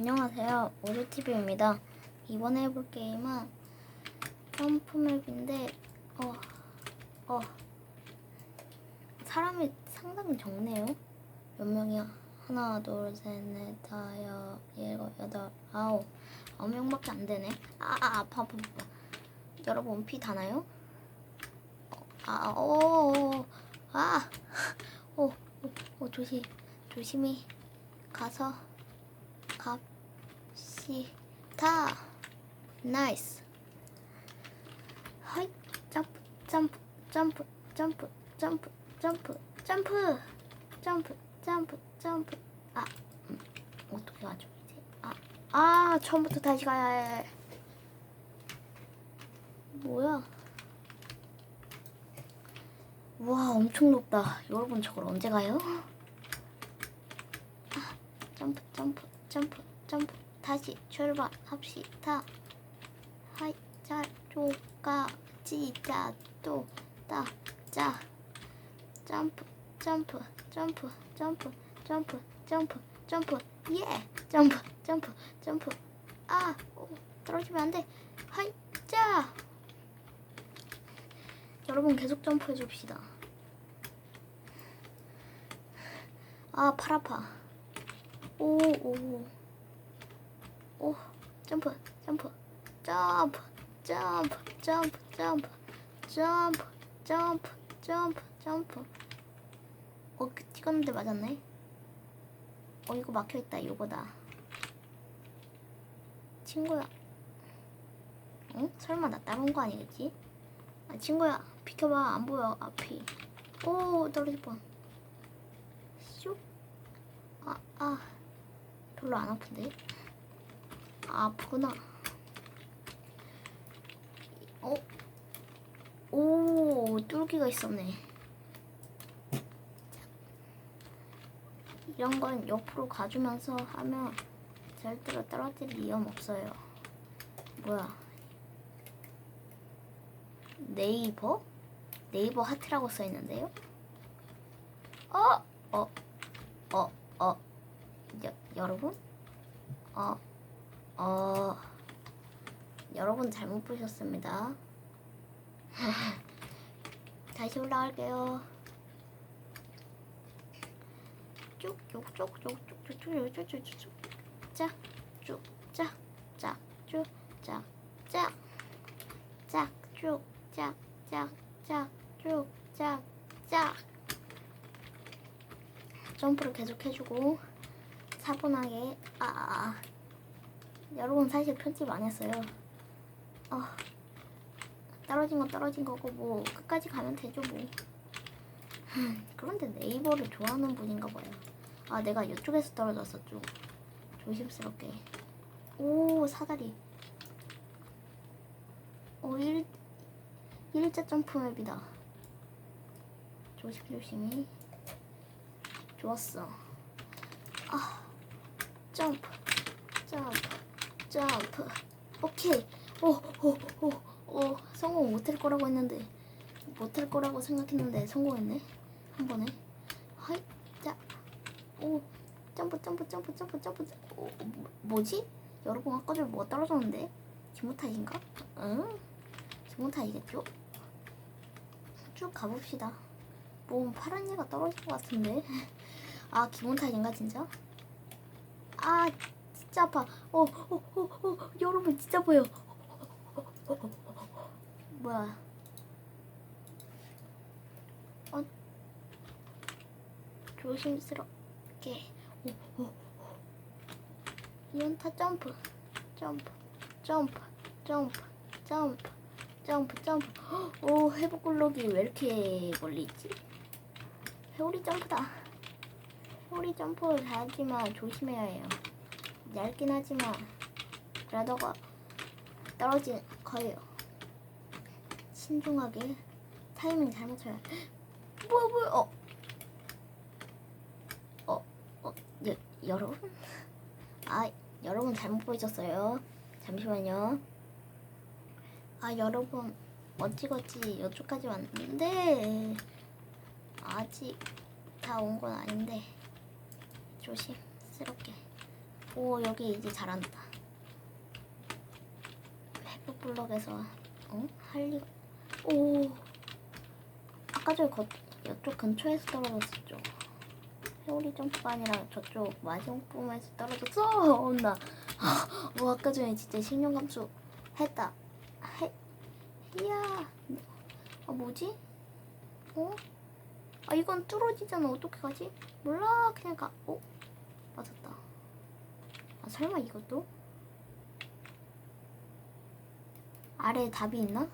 안녕하세요. 오류TV입니다. 이번에 해볼 게임은 점프맵인데, 어, 어, 사람이 상당히 적네요. 몇 명이야? 하나, 둘, 셋, 넷, 다, 여, 일곱, 여덟, 아홉. 아홉 명밖에 안 되네. 아, 아, 아파, 아파, 아파. 여러분, 피 다나요? 아, 오, 아, 오, 오, 오, 조심, 조심히 가서 갑 시다. 나이스. 하이, 점프, 점프, 점프, 점프, 점프, 점프, 점프, 점프, 점프, 점프. 아, 음, 어떻게 가져오지? 아, 아, 처음부터 다시 가야 해. 뭐야? 와, 엄청 높다. 여러분, 저걸 언제 가요? 아, 점프, 점프, 점프, 점프. 다시 출발합시다. 하이, 자, 조가, 지자, 또, 따, 자. 점프, 점프, 점프, 점프, 점프, 점프, 점프. 예! 점프, 점프, 점프. 아, 오, 떨어지면 안 돼. 하이, 자. 여러분 계속 점프해 줍시다. 아, 팔 아파. 오, 오. 오, 점프, 점프, 점프, 점프, 점프, 점프, 점프, 점프, 점프, 점프. 어, 그 찍었는데 맞았네. 어, 이거 막혀 있다. 이거다. 친구야. 응? 설마 나 따라온 거 아니겠지? 아, 친구야, 비켜봐. 안 보여, 앞이. 오, 떨어질 뻔. 슉. 아, 아. 별로 안 아픈데? 아, 아프구나. 어? 오, 뚫기가 있었네. 이런 건 옆으로 가주면서 하면 절대로 떨어질 위험 없어요. 뭐야? 네이버? 네이버 하트라고 써 있는데요? 어, 어, 어, 어, 여, 여러분? 어, 어, 여러분 잘못 보셨습니다. 다시 올라갈게요. 쭉쭉쭉쭉쭉쭉쭉쭉쭉쭉 짝, 쭉, 짝, 짝, 쭉, 짝, 짝, 짝, 쭉, 짝, 짝. 점프를 계속 해주고 차분하게 아, 아, 아. 여러분 사실 편집 안 했어요. 어, 떨어진 건 떨어진 거고 뭐 끝까지 가면 되죠 뭐. 흠, 그런데 네이버를 좋아하는 분인가 봐요. 아 내가 이쪽에서 떨어졌었죠. 조심스럽게. 오 사다리. 오 일, 일자 점프 맵이다. 조심조심히. 좋았어. 아 점프 점프 점프. 오케이. 오 오 오 오 성공 못할 거라고 했는데 못할 거라고 생각했는데 성공했네. 한 번에. 하이 자. 오 점프 점프 점프 점프 점프. 오, 뭐, 뭐지? 여러분 아까 전에 뭐가 떨어졌는데? 기분 탓인가? 응? 기분 탓이겠죠? 쭉 가봅시다. 뭐 파란 얘가 떨어질 것 같은데. 아 기분 탓인가 진짜? 아 진짜 아파. 어, 어, 어, 어, 여러분 진짜 보여. 뭐야? 어, 조심스럽게. 오, 오, 오. 이연타 점프, 점프, 점프, 점프, 점프, 점프, 점프. 오, 회복 굴러기 왜 이렇게 걸리지? 회오리 점프다. 회오리 점프를 잘하지만 조심해야 해요. 얇긴 하지만 라더가 떨어질 거예요. 신중하게 타이밍 잘 맞춰야. 뭐야 뭐야 어. 어, 어, 여, 여러분? 아, 여러분 잘못 보이셨어요. 잠시만요. 아, 여러분 어찌어찌 여기까지 왔는데 아직 다 온 건 아닌데 조심스럽게 오 여기 이제 잘한다. 해프블럭에서 어? 할리 오 아까 저기 거, 이쪽 근처에서 떨어졌었죠. 회오리 아니라 저쪽 마지막부분에서 떨어졌어 온다. 와 아까 전에 진짜 신경 감수 했다. 해 이야 아 뭐지? 어? 아 이건 뚫어지잖아 어떻게 가지? 몰라 그냥 가. 어? 맞았다. 아 설마 이것도? 아래에 답이 있나?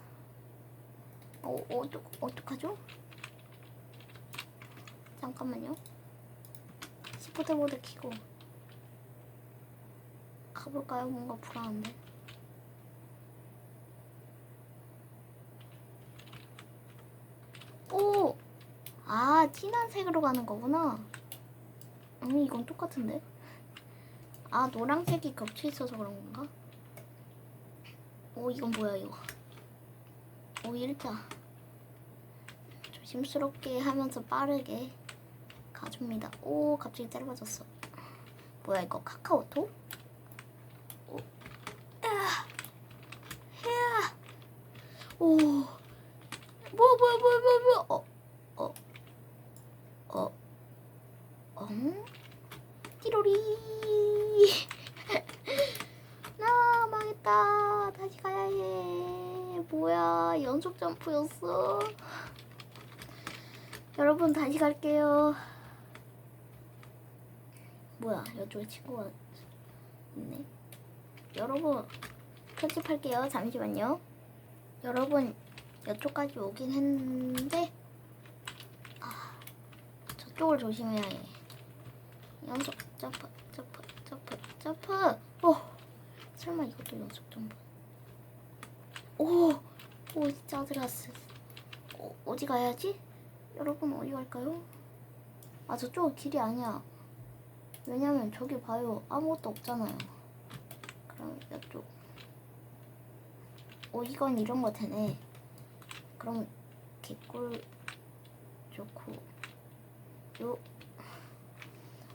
어, 어떡, 어떡하죠? 잠깐만요. 모드 키고 가볼까요? 뭔가 불안한데. 오! 아, 진한 색으로 가는 거구나. 음, 이건 똑같은데? 아, 노란색이 겹쳐 있어서 그런 건가? 오, 이건 뭐야, 이거. 오, 일자. 조심스럽게 하면서 빠르게 가줍니다. 오, 갑자기 짧아졌어. 뭐야, 이거 카카오톡? 오, 야, 야, 오, 뭐, 뭐야, 뭐야, 뭐야, 어, 어, 어, 어, 띠로리. 나 망했다. 다시 가야 해. 연속 점프였어. 여러분 다시 갈게요. 뭐야, 이쪽에 친구가 있네. 여러분 편집할게요. 잠시만요. 여러분 이쪽까지 오긴 했는데 아, 저쪽을 조심해야 해. 연속 점프, 점프, 점프, 점프. 오, 설마 이것도 연속 점프? 오, 오 진짜 들어갔어. 어, 어디 가야지? 여러분 어디 갈까요? 아 저쪽 길이 아니야. 왜냐면 저기 봐요 아무것도 없잖아요. 그럼 이쪽. 오 이건 이런 거 되네. 그럼 개꿀 좋고 요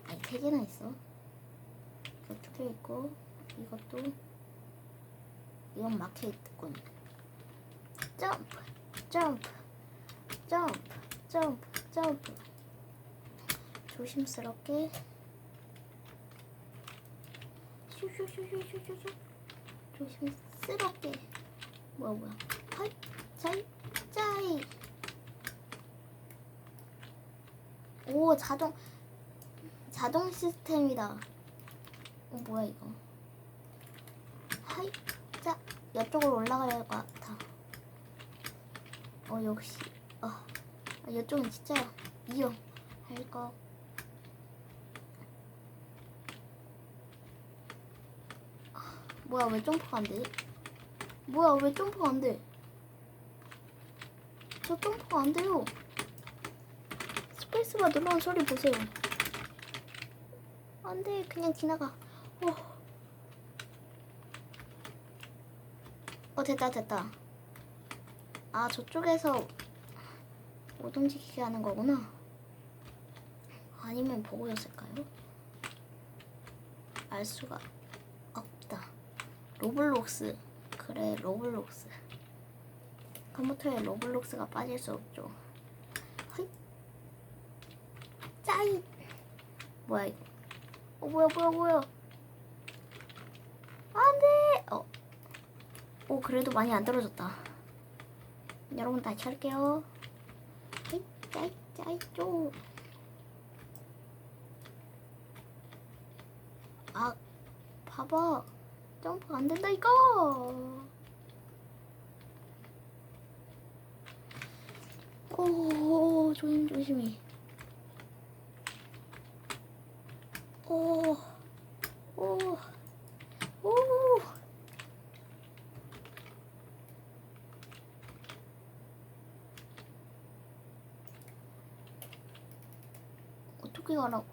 아니 세 개나 있어. 이거 있고 이것도 이건 막혀 있군. 점프 점프 점프 점프 점프 조심스럽게. 슈슈슈슈슈슈 조심스럽게. 뭐야 뭐야. 하이 짜이 짜이. 오 자동 자동 시스템이다. 어 뭐야 이거. 하이 자 이쪽으로 올라가야 할것 같아 어 역시 어 아, 이쪽은 진짜 이용 할 거. 아, 뭐야 왜 점프가 안 돼? 뭐야 왜 점프가 안 돼? 저 점프가 안 돼요. 스페이스바 눌러온 소리 보세요. 안 돼, 그냥 지나가. 어. 어, 됐다, 됐다. 아, 저쪽에서 못 움직이게 하는 거구나. 아니면 보고였을까요? 알 수가 없다. 로블록스. 그래, 로블록스. 컴퓨터에 로블록스가 빠질 수 없죠. 허이. 짜이. 뭐야 이거? 어 뭐야 뭐야 뭐야? 안 돼. 어. 오 그래도 많이 안 떨어졌다. 여러분 다시 할게요. 짜이 짜이 쪼. 아 봐봐 점프 안 된다 이거. 오 조심 조심히. 오, 오, 오. 가라고?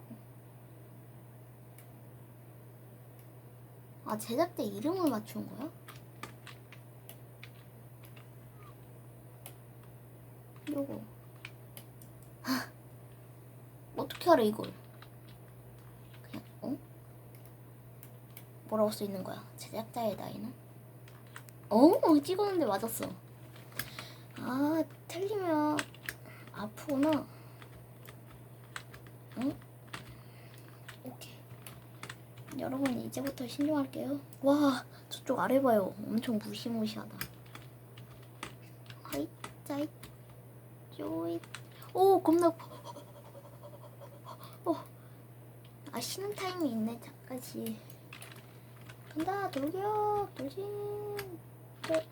아, 제작대 이름을 맞춘 거야? 요거. 어떻게 알아, 이걸? 그냥, 어? 뭐라고 써 있는 거야? 제작자의 나이는? 어, 찍었는데 맞았어. 아, 틀리면 아프구나. 응? 오케이. 여러분 이제부터 신중할게요. 와, 저쪽 아래 봐요. 엄청 무시무시하다. 하이, 짜이, 쪼이. 오, 겁나. 어. 아, 쉬는 타임이 있네, 잠깐씩. 간다, 돌격, 돌진. 저,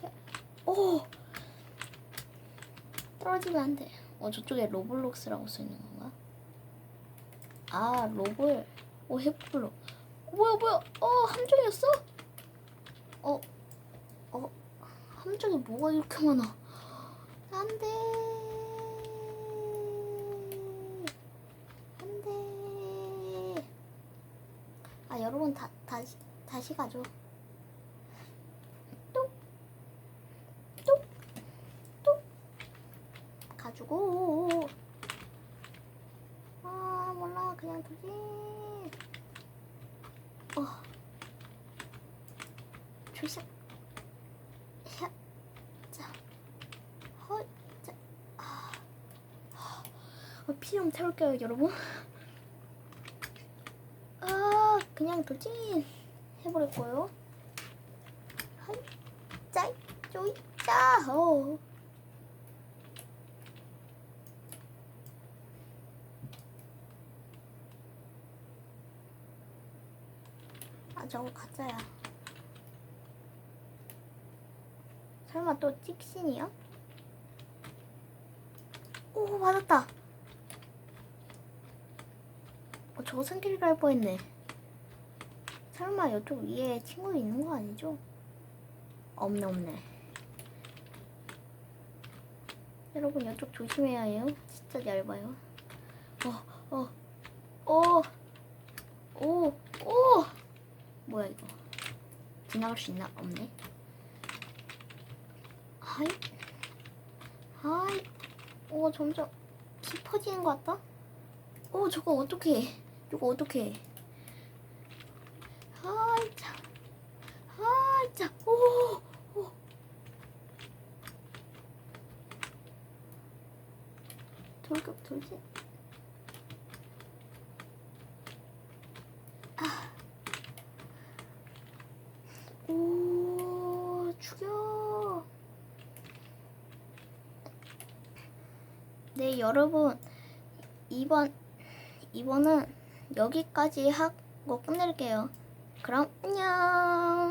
저. 오! 떨어지면 안 돼. 어, 저쪽에 로블록스라고 써 있는 건가? 아, 로블. 오, 해프로. 뭐야, 뭐야? 어, 함정이었어? 어, 어, 함정이 뭐가 이렇게 많아? 안 돼. 안 돼. 아, 여러분, 다, 다시, 다시 가죠. 뚝. 뚝. 뚝. 가지고. 아, 몰라. 그냥 두지. 어. 조심. 아. 어, 피좀 태울게요, 여러분. 아, 그냥 도진 해버릴 거예요. 헐. 짜이. 쪼이. 짜. 어. 저거 가짜야. 설마 또 찍신이야? 오 맞았다. 어, 저거 승길이라 할 뻔했네. 설마 이쪽 위에 친구 있는 거 아니죠? 없네 없네. 여러분 이쪽 조심해야 해요. 진짜 얇아요. 어, 어, 어, 오, 오. 뭐야 이거? 지나갈 수 있나? 없네. 하이, 하이. 오 점점 깊어지는 것 같다. 오 저거 어떻게? 이거 어떻게? 하이 자, 하이 자. 오, 오. 돌격 돌진. 오 죽여 네 여러분 이번 이번은 여기까지 하고 끝낼게요. 그럼 안녕